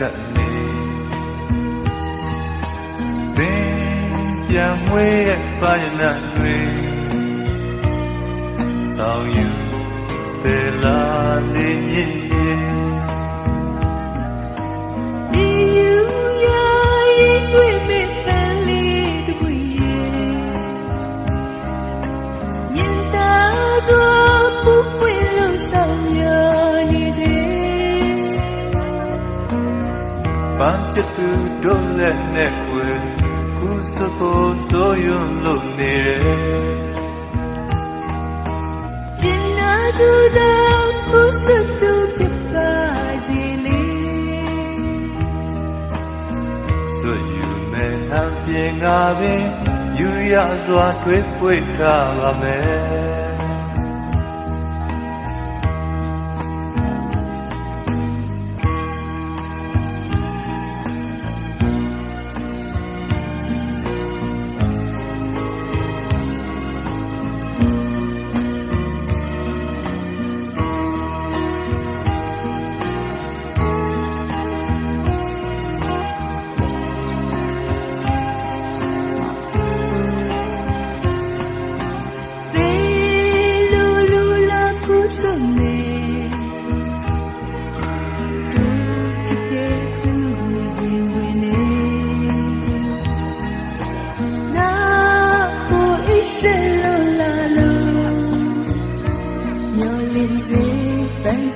တို့တိုက်ခတ်နေပင်ပြန်မွေးရဲ့ပါရဏတွေဆောင်ယူပေလာလေးမြည် ချစ်သူတို့လည်းနဲ့ကွယ်ခုစဖို့ဆိုရွံ့လို့နေတယ်ကျင်နာသူတော်ခုစသူဖြစ်ပါစေလေဆွယူမဲ့ဟန်ပြေငါပင်ယူရစွာတွေးပွေထားပါမယ်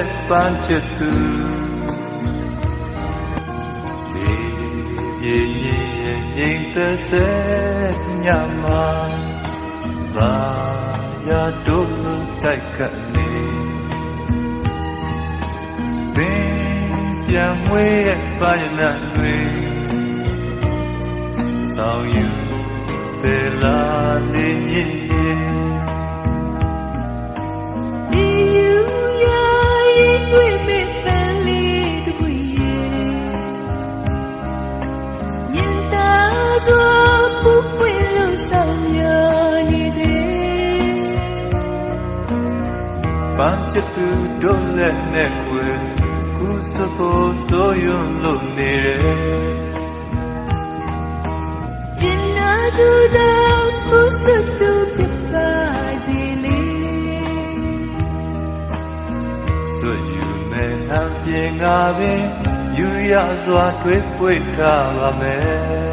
ချစ်တဲ့ပန်းချစ်သူဒီပြေပြေရဲ့ငြိမ်သက်စေညမှာဘာရတို့တိုက်ခတ်နေပင် ချစ်သူတို့လည်းနဲ့ကွယ်ခုစဖို့ဆိုရွံ့လို့နေတယ်ကျင်နာသူတော်ခုစသူဖြစ်ပါစေလေဆွယူမဲ့ဟန်ပြေငါပင်ယူရစွာတွေးပွေထားပါမယ်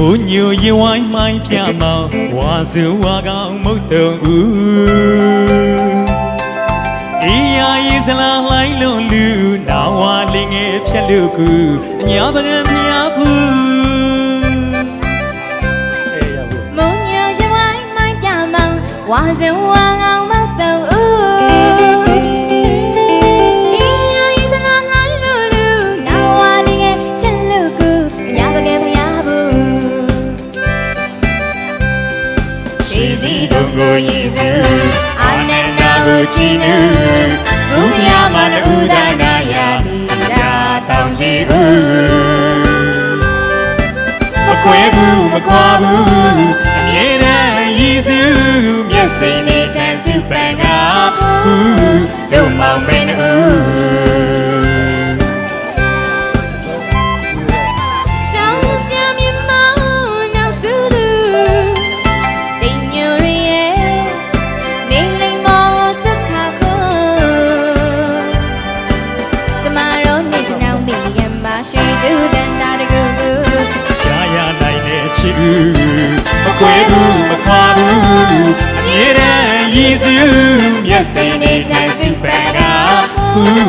မူညူရင်ဝိုင်းမိုင်းပြမောင်ဝါစုဝါကောင်မုတ်တုံဦးအေးယာရေးစလားလှိုင်းလွန်လူနာဝါလင်းငယ်ဖြက်လူကူအညာပကံမြားဘူးမုံညာရှင်ဝိုင်းမိုင်းပြမောင်ဝါစင်ဝါအောင် စီတော့ကိုရည်စုအာနန္ဒကိုချီးနူဘုရားမနဥဒနာယာလီရာတောင်းရှိဦးမကွဲဘူးမခွာဘူးအမြဲတမ်းရည်စုမျက်စိစိတ်နဲ့တန်စုပန်ကဘူးတို့မောင်မင်းဦး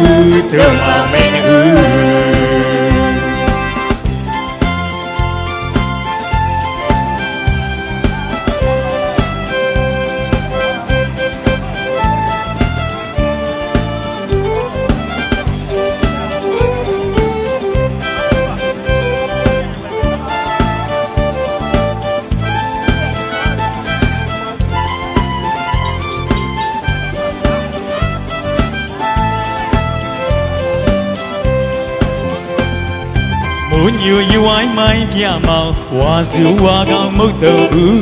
ဟူတို့မောင် မင်းဦးမုံညူရွိုင်းမိုင်းပြမောင်ဝါစုဝါကောင်မုတ်တော်ဦး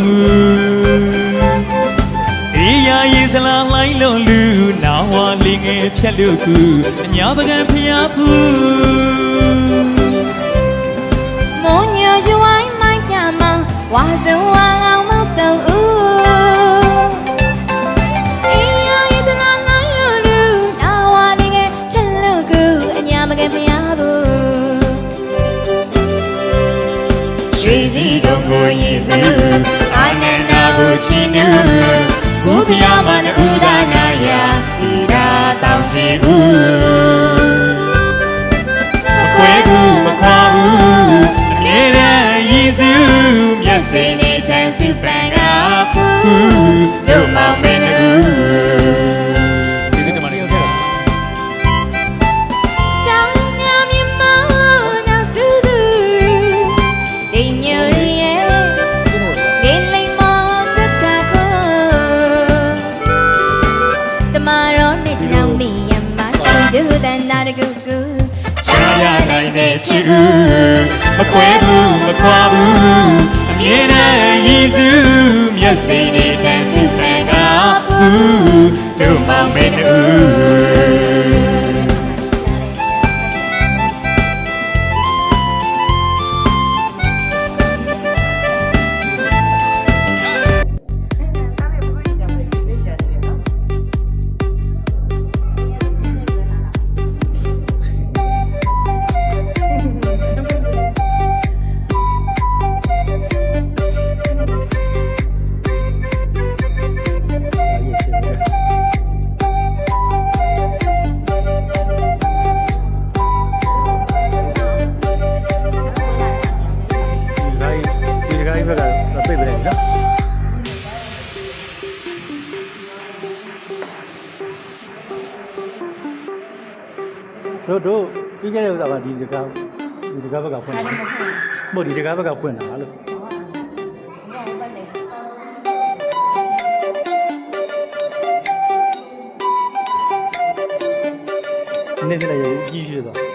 အေးရရေးစလားလိုင်းလုံးလူနာဝါလေးငယ်ဖြက်လို့ကူအညာပကံဖျားဖူးမွန်ညရွှိုင်းမိုက်ပြမဝါစုံဝါအောင်မောက်တော့ဦး ကုန်ကိုရည်စုအာနန္ဒကိုချီးနူးဘုရားမနဥဒနာယဤသာတောင်းချီဦးမကွဲဘူးမခွာဘူးအမြဲတမ်းရည်စူးမျက်စိစိနဲ့နေတန်စုပန်ကဖူးတို့မော မျက်စိစိနဲ့နေတတန်န်စုစုပပန်န်ကကဖူဖူးးတို့မောင်မင်း ဒီဒီကားဒီဒီကားဘက်ကဖွင့်တာမဟုတ်ဒီဒီကားဘက်ကဖွင့်တာလို့နည်းနည်းလေးကြီးရှိတော့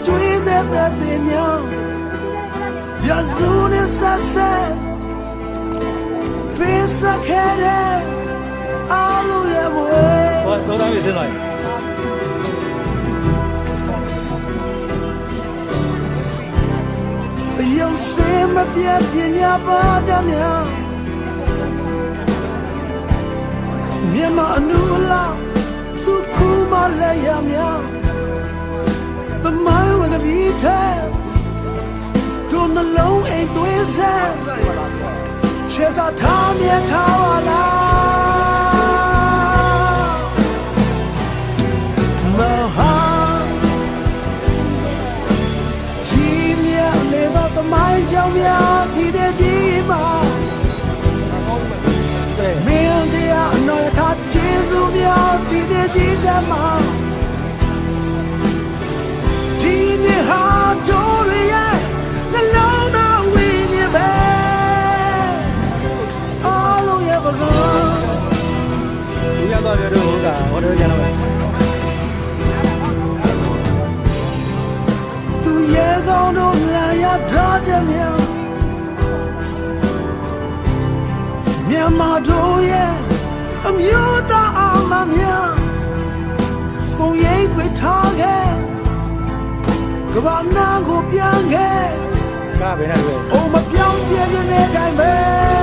ကကျွေးစေတဲ့တင်များရဇူနဲ့ဆက်ဆက်ပေးစခဲ့တဲ့အားလုံးရဲ့ဘဝဟောသုံးသားပြီစင်းလိုက်ရုပ်စင်မပြတ်ပညာပါတတ်များမြန်မာအနုလာသူခုမလဲရများသမိုင်းဝင်ပြီး ထဲတို့နှလုံးအိမ်သွေးဆက်ချေတာထားမြတ်ထားပါလားမဟာကြီးမြတ်လေသောသမိုင်းကြောင်များဒီတဲ့ကြီးမှာမင်းတရားအနော်ရထားကျေးဇူးများဒီတဲ့ကြီးတမ်းမှာ တ်တာဟောတယ်ကျန်တော့သူရဲ့ကောင်းတို့လာရထားခြင်းများမြန်မာတို့ရဲ့အမျိုးသားအောင်မများပုံရိပ်တွေထားခဲ့ကဘာနာကိုပြန်ခဲ့ကားဘယ်နဲ့လဲအိုမပြောင်းပြည့်တဲ့တိုင်းပဲ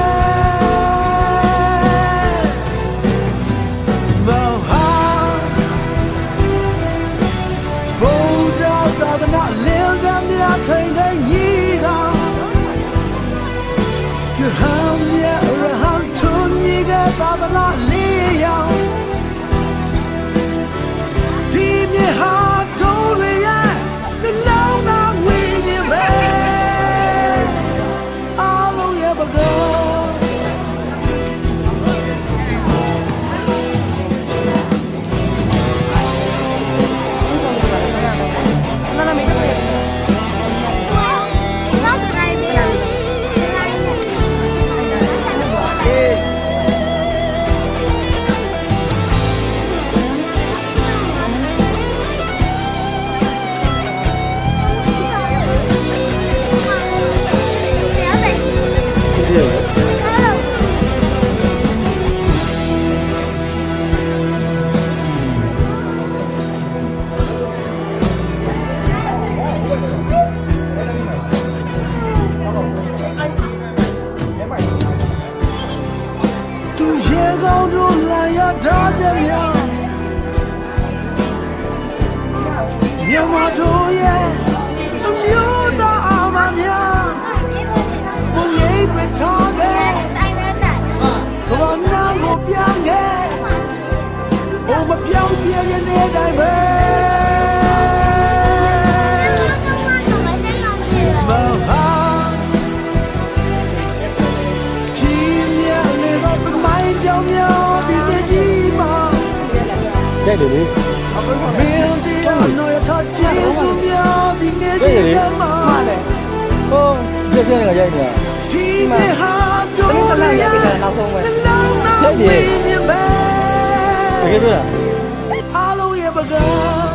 ညီက ရထားခြင်းများမြန်မာတို့ရဲ့အမျိုးသားအမများဘုံရိပ်တွေထားခဲ့ကဘာနာကိုပြန်ခဲ့ဘုံမပြောင်းပြည့်ရတဲ့တိုင်းပဲ တဲ့တယ်လေမင်းတရားနော်ရထားကျေးဇူးများဒီနေ့ကြီးတမ်းမှာဟောပြည့်ပြည့်နေကြရိုက်နေတာဒီနေ့ဟာတို့ရရဲ့နောက်ဆုံးပဲလုံးသားဝိညာဉ်ပဲတကယ်ပြောတာအားလုံးရဲ့ပကား